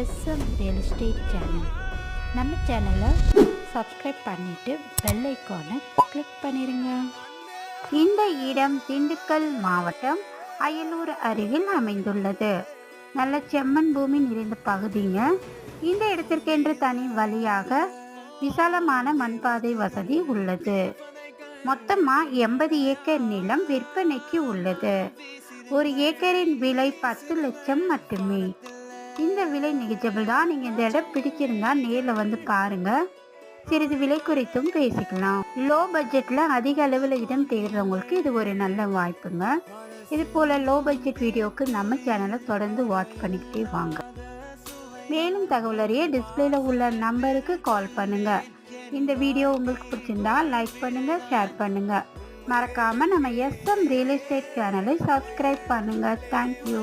SM real estate channel. நம்ம சேனலை subscribe பண்ணிவிட்டு பெல் ஐக்கானை கிளிக் பண்ணிடுங்க இந்த இடம் திண்டுக்கல் மாவட்டம் அயலூர் அருகில் அமைந்துள்ளது. நல்ல செம்மண் பூமி நிறைந்த பகுதிங்க. இந்த இடத்திற்கென்று தனி வழியாக விசாலமான மண்பாதை வசதி உள்ளது. மொத்தமாக எண்பது ஏக்கர் நிலம் விற்பனைக்கு உள்ளது. ஒரு ஏக்கரின் விலை பத்து லட்சம் மட்டுமே. இந்த விலை நெகிஜபிள் தான். நீங்கள் இந்த இடம் பிடிச்சிருந்தா நேரில் வந்து பாருங்க. சிறிது விலை குறித்தும் பேசிக்கலாம். லோ பட்ஜெட்டில் அதிக அளவில் இடம் தேடுறவங்களுக்கு இது ஒரு நல்ல வாய்ப்புங்க. இது போல் லோ பட்ஜெட் வீடியோவுக்கு நம்ம சேனலை தொடர்ந்து வாட்ச் பண்ணிக்கிட்டே வாங்க. மேலும் தகவல் அறிய டிஸ்பிளேல உள்ள நம்பருக்கு கால் பண்ணுங்க. இந்த வீடியோ உங்களுக்கு பிடிச்சிருந்தா லைக் பண்ணுங்க ஷேர் பண்ணுங்க. மறக்காம நம்ம எஸ்எம் ரியல் எஸ்டேட் சேனலை சப்ஸ்கிரைப் பண்ணுங்க. Thank you